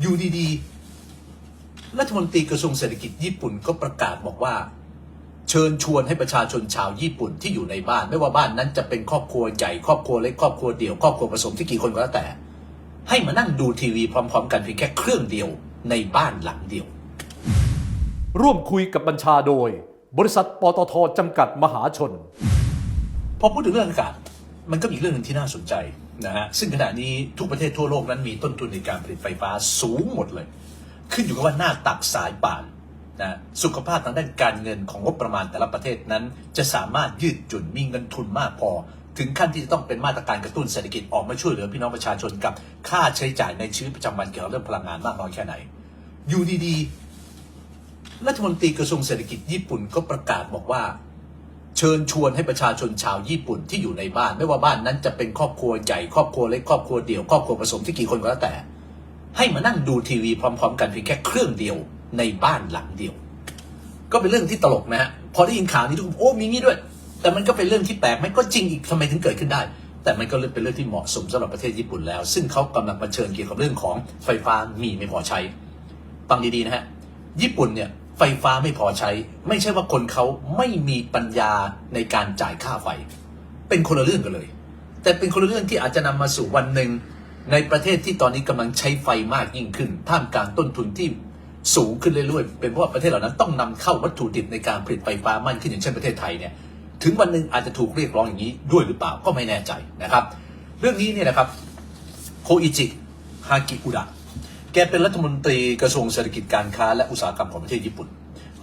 อยู่ดีๆ รัฐมนตรีกระทรวงเศรษฐกิจญี่ปุ่นก็ประกาศบอกว่า เชิญชวนให้ประชาชนชาวญี่ปุ่นที่อยู่ในบ้าน ไม่ว่าบ้านนั้นจะเป็นครอบครัวใหญ่ครอบครัวเล็กครอบครัวเดี่ยวครอบครัวผสมที่กี่คนก็แล้วแต่ ให้มานั่งดูทีวีพร้อม ๆ กันเพียงแค่เครื่องเดียวในบ้านหลังเดียว ร่วมคุยกับบัญชาโดย บริษัทปตทจำกัดมหาชน พอพูดถึงเรื่องอากาศ มันก็มีเรื่องหนึ่งที่น่าสนใจ นะฮะซึ่งขณะนี้ทุกประเทศทั่วโลกนั้นมีต้นทุนในการผลิตไฟฟ้าสูงหมดเลย ขึ้นอยู่กับว่าหน้าตักสายป่านนะสุขภาพทางด้านการเงินของงบประมาณแต่ละประเทศนั้น จะสามารถยืดหยุ่นมีเงินทุนมากพอ ถึงขั้นที่จะต้องเป็นมาตรการกระตุ้นเศรษฐกิจออกมาช่วยเหลือพี่น้องประชาชนกับค่าใช้จ่ายในชีวิตประจำวันเกี่ยวกับเรื่องพลังงานมากน้อยแค่ไหน อยู่ดีๆรัฐมนตรีกระทรวงเศรษฐกิจญี่ปุ่นก็ประกาศบอกว่า เชิญชวนให้ประชาชนชาวญี่ปุ่นที่อยู่ในบ้าน ไม่ว่าบ้านนั้นจะเป็นครอบครัวใหญ่ครอบครัวเล็กครอบครัวเดี่ยวครอบครัวผสมที่กี่คนก็แล้วแต่ ให้มานั่งดูทีวีพร้อม ๆ กันเพียงแค่เครื่องเดียวในบ้านหลังเดียว ก็เป็นเรื่องที่ตลกนะฮะพอได้ยินข่าวนี้ทุกคนโอ้มีงี้ด้วย แต่มันก็เป็นเรื่องที่แปลกไหมก็จริงอีกทำไมถึงเกิดขึ้นได้ แต่มันก็เป็นเรื่องที่เหมาะสมสำหรับประเทศญี่ปุ่นแล้ว ซึ่งเขากำลังเผชิญเกี่ยวกับเรื่องของไฟฟ้ามีไม่พอใช้ฟังดีๆนะฮะญี่ปุ่นเนี่ย ไฟฟ้าไม่พอใช้ ไม่ใช่ว่าคนเขาไม่มีปัญญาในการจ่ายค่าไฟ เป็นคนละเรื่องกันเลย แต่เป็นคนละเรื่องที่อาจจะนำมาสู่วันหนึ่ง ในประเทศที่ตอนนี้กำลังใช้ไฟมากยิ่งขึ้น ท่ามกลางต้นทุนที่สูงขึ้นเรื่อยๆ เป็นเพราะว่าประเทศเหล่านั้นต้องนำเข้าวัตถุดิบในการผลิตไฟฟ้ามากขึ้นอย่างเช่นประเทศไทยเนี่ยถึงวันหนึ่งอาจจะถูกเรียกร้องอย่างนี้ด้วยหรือเปล่าก็ไม่แน่ใจนะครับ เรื่องนี้เนี่ยนะครับโคอิจิฮากิอุดะ แกเป็นรัฐมนตรีกระทรวงเศรษฐกิจการค้าและอุตสาหกรรมของประเทศญี่ปุ่น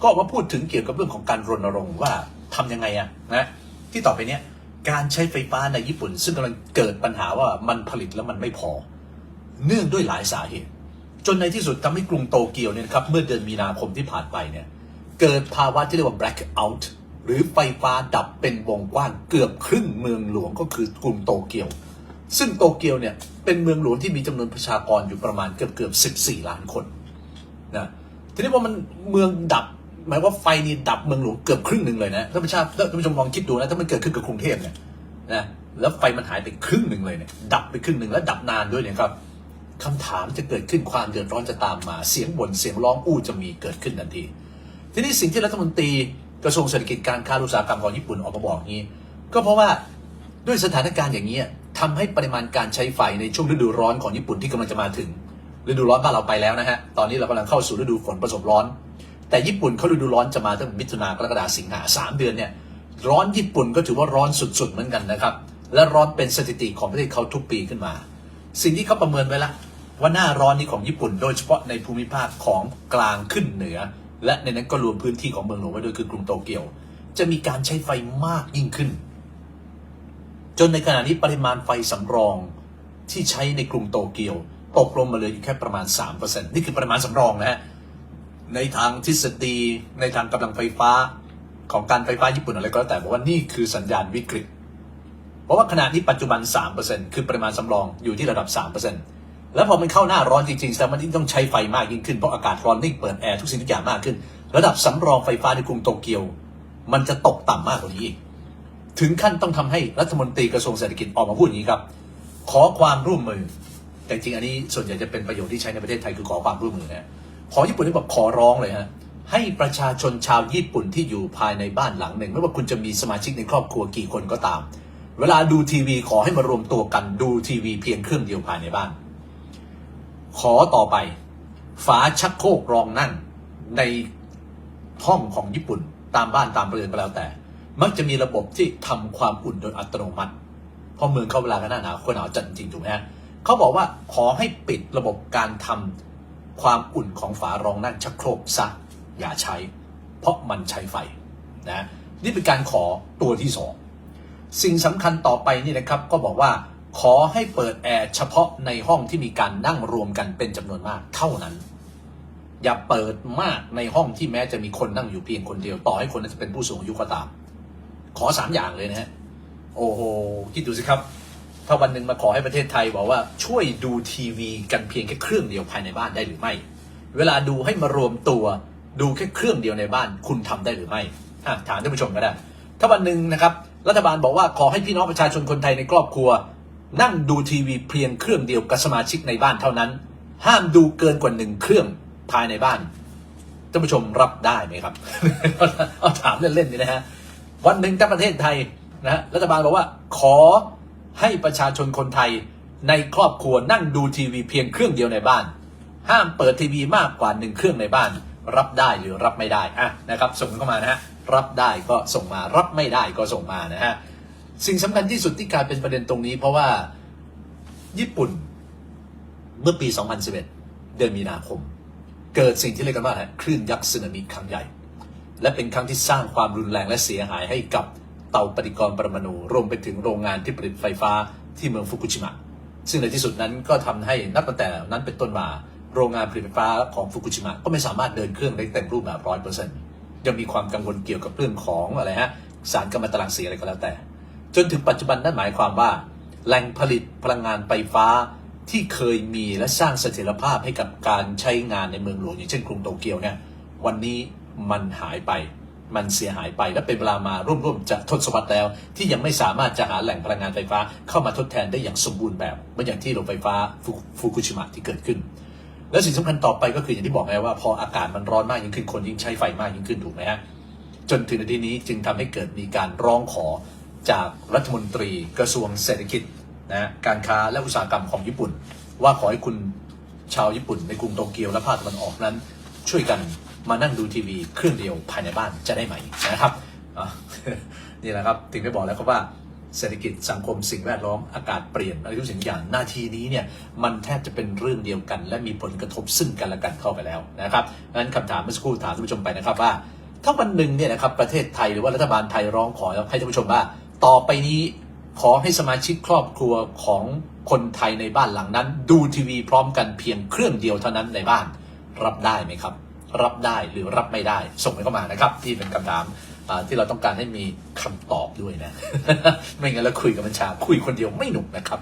ก็ออกมาพูดถึงเกี่ยวกับเรื่องของการรณรงค์ว่าทำยังไงอะนะที่ต่อไปเนี้ยการใช้ไฟฟ้าในญี่ปุ่น ซึ่งกำลังเกิดปัญหาว่ามันผลิตแล้วมันไม่พอ เนื่องด้วยหลายสาเหตุ จนในที่สุดทำให้กรุงโตเกียวเนี่ยครับเมื่อเดือนมีนาคมที่ผ่านไปเนี่ยเกิดภาวะที่เรียกว่า black out หรือไฟฟ้าดับเป็นวงกว้างเกือบครึ่งเมืองหลวงก็คือกรุงโตเกียว ซึ่งโตเกียวเนี่ย เป็นเมืองหลวงที่มีจำนวนประชากรอยู่ประมาณเกือบเกือบ14ล้านคนนะทีนี้ว่ามันเมืองดับ หมายว่าไฟนี่ดับเมืองหลวงเกือบครึ่งหนึ่งเลยนะท่านผู้ชมท่านผู้ชมลองคิดดูนะถ้ามันเกิดขึ้นกับกรุงเทพเนี่ยนะแล้วไฟมันหายไปครึ่งหนึ่งเลยเนี่ยดับไปครึ่งหนึ่งแล้วดับนานด้วยเนี่ยครับคำถามจะเกิดขึ้นความเดือดร้อนจะตามมาเสียงบ่นเสียงร้องอู้จะมีเกิดขึ้นทันที ทีนี้สิ่งที่รัฐมนตรีกระทรวงเศรษฐกิจการค้าอุตสาหกรรมของญี่ปุ่นออกมาบอกนี้ ก็เพราะว่าด้วยสถานการณ์อย่างนี้ ทำให้ปริมาณการใช้ไฟในช่วงฤดูร้อนของญี่ปุ่นที่กำลังจะมาถึง ฤดูร้อนบ้านเราไปแล้วนะฮะ ตอนนี้เรากำลังเข้าสู่ฤดูฝนผสมร้อน แต่ญี่ปุ่นเขาฤดูร้อนจะมาตั้งมิถุนากรกฎาสิงหาสามเดือนเนี่ยร้อนญี่ปุ่นก็ถือว่าร้อนสุดๆเหมือนกันนะครับ และร้อนเป็นสถิติของประเทศเขาทุกปีขึ้นมา สิ่งที่เขาประเมินไว้ละว่าหน้าร้อนนี้ของญี่ปุ่น โดยเฉพาะในภูมิภาคของกลางขึ้นเหนือ และในนั้นก็รวมพื้นที่ของเมืองหลวงไว้ด้วยคือกรุงโตเกียว จะมีการใช้ไฟมากยิ่งขึ้น จนในขณะนี้ปริมาณไฟสำรองที่ใช้ในกรุงโตเกียวตกลงมาเลยอยู่แค่ประมาณ 3%นี่คือปริมาณสำรองนะฮะในทางทฤษฎีในทางกำลังไฟฟ้าของการไฟฟ้าญี่ปุ่นอะไรก็แล้วแต่บอกว่านี่คือสัญญาณวิกฤต เพราะว่าขณะนี้ปัจจุบัน 3%คือปริมาณสำรองอยู่ที่ระดับ 3%แล้วพอมันเข้าหน้าร้อนจริงๆแสดงว่มันต้องใช้ไฟมากยิ่งขึ้นเพราะอากาศร้อนยิ่งเปิดแอร์ทุกสิ่งทุกอย่างมากขึ้น ระดับสำรองไฟฟ้าในกรุงโตเกียว มันจะตกต่ำมากกว่านี้อีก ถึงขั้นต้องทำให้รัฐมนตรีกระทรวงเศรษฐกิจออกมาพูดอย่างนี้ครับ ขอความร่วมมือ แต่จริงอันนี้ส่วนใหญ่จะเป็นประโยชน์ที่ใช้ในประเทศไทยคือขอความร่วมมือนะขอญี่ปุ่นที่บอกขอร้องเลยฮะให้ประชาชนชาวญี่ปุ่นที่อยู่ภายในบ้านหลังหนึ่ง ไม่ว่าคุณจะมีสมาชิกในครอบครัวกี่คนก็ตาม เวลาดูทีวีขอให้มารวมตัวกันดูทีวีเพียงเครื่องเดียวภายในบ้าน ขอต่อไป ฝาชักโครกรองนั่งในห้องของญี่ปุ่นตามบ้านตามเรือนก็แล้วแต่ มักจะมีระบบที่ทำความอุ่นโดยอัตโนมัติเพราะเมืองเข้าเวลากันหน้าหนาวคนหนาวจัดจริงถูกไหมฮะเขาบอกว่าขอให้ปิดระบบการทำความอุ่นของฝารองนั่งชักโครกซะอย่าใช้ เพราะมันใช้ไฟนะนี่เป็นการขอตัวที่สองสิ่งสำคัญต่อไปนี่นะครับก็บอกว่า ขอให้เปิดแอร์เฉพาะในห้องที่มีการนั่งรวมกันเป็นจำนวนมากเท่านั้น อย่าเปิดมากในห้องที่แม้จะมีคนนั่งอยู่เพียงคนเดียว ต่อให้คนนั้นจะเป็นผู้สูงอายุก็ตาม ขอสามอย่างเลยนะฮะโอ้โหคิดดูสิครับ ถ้าวันหนึ่งมาขอให้ประเทศไทยบอกว่าช่วยดูทีวีกันเพียงแค่เครื่องเดียวภายในบ้านได้หรือไม่ เวลาดูให้มารวมตัวดูแค่เครื่องเดียวในบ้านคุณทำได้หรือไม่ถามท่านผู้ชมก็ได้ ถ้าวันหนึ่งนะครับ รัฐบาลบอกว่าขอให้พี่น้องประชาชนคนไทยในครอบครัว นั่งดูทีวีเพียงเครื่องเดียวกับสมาชิกในบ้านเท่านั้น ห้ามดูเกินกว่าหนึ่งเครื่องภายในบ้านท่านผู้ชมรับได้ไหมครับเอาถามเล่นๆนี่นะฮะ วันหนึ่งถ้าประเทศไทยนะฮะรัฐบาลบอกว่าขอให้ประชาชนคนไทยในครอบครัวนั่งดูทีวีเพียงเครื่องเดียวในบ้าน ห้ามเปิดทีวีมากกว่าหนึ่งเครื่องในบ้าน รับได้หรือรับไม่ได้อะนะครับ ส่งเข้ามานะฮะรับได้ก็ส่งมา รับไม่ได้ก็ส่งมานะฮะสิ่งสำคัญที่สุดที่กลายเป็นประเด็นตรงนี้ เพราะว่าญี่ปุ่นเมื่อปี 2011 เดือนมีนาคม เกิดสิ่งที่เรียกกันว่าคลื่นยักษ์สึนามิครั้งใหญ่ และเป็นครั้งที่สร้างความรุนแรงและเสียหายให้กับเตาปฏิกรณ์ปรมาณูรวมไปถึงโรงงานที่ผลิตไฟฟ้าที่เมืองฟุกุชิมะ ซึ่งในที่สุดนั้นก็ทำให้นับตั้งแต่นั้นเป็นต้นมา โรงงานผลิตไฟฟ้าของฟุกุชิมะก็ไม่สามารถเดินเครื่องได้เต็มรูปแบบร้อยเปอร์เซ็นต์ยังมีความกังวลเกี่ยวกับเรื่องของอะไรฮะสารกัมมันตรังสีอะไรก็แล้วแต่ จนถึงปัจจุบันนั่นหมายความว่า แหล่งผลิตพลังงานไฟฟ้าที่เคยมีและสร้างเสถียรภาพให้กับการใช้งานในเมืองหลวงอย่างเช่นกรุงโตเกียวเนี่ยวันนี้ มันหายไป มันเสียหายไปและเป็นเวลามาร่วมๆจะทศวรรษแล้ว ที่ยังไม่สามารถจะหาแหล่งพลังงานไฟฟ้าเข้ามาทดแทนได้อย่างสมบูรณ์แบบเหมือนอย่างที่โรงไฟฟ้าฟุฟุกุชิมะที่เกิดขึ้น และสิ่งสำคัญต่อไปก็คืออย่างที่บอกไงว่าพออากาศมันร้อนมากยิ่งขึ้นคนยิ่งใช้ไฟมากยิ่งขึ้นถูกไหมฮะจนถึงนาทีนี้จึงทำให้เกิดมีการร้องขอจากรัฐมนตรีกระทรวงเศรษฐกิจนะการค้าและอุตสาหกรรมของญี่ปุ่น ว่าขอให้คุณชาวญี่ปุ่นในกรุงโตเกียวและภาคตะวันออกนั้น ช่วยกัน มานั่งดูทีวีเครื่องเดียวภายในบ้านจะได้ไหมนะครับนี่แหละครับถึงได้บอกแล้วครับว่าเศรษฐกิจสังคมสิ่งแวดล้อมอากาศเปลี่ยนอะไรทุกสิ่งอย่างนาทีนี้เนี่ยมันแทบจะเป็นเรื่องเดียวกัน และมีผลกระทบซึ่งกันและกันเข้าไปแล้วนะครับงั้นคำถามเมื่อสักครู่ถามท่านผู้ชมไปนะครับว่าถ้าวันหนึ่งเนี่ยนะครับประเทศไทยหรือว่ารัฐบาลไทยร้องขอให้ท่านผู้ชมว่า ต่อไปนี้ขอให้สมาชิกครอบครัวของคนไทยในบ้านหลังนั้น ดูทีวีพร้อมกันเพียงเครื่องเดียวเท่านั้นในบ้านรับได้ไหมครับ รับได้หรือรับไม่ได้ ส่งไปเข้ามานะครับ ที่เป็นคำถามที่เราต้องการให้มีคำตอบด้วยนะ ไม่งั้นเราคุยกับบัญชาคุยคนเดียวไม่หนุกนะครับ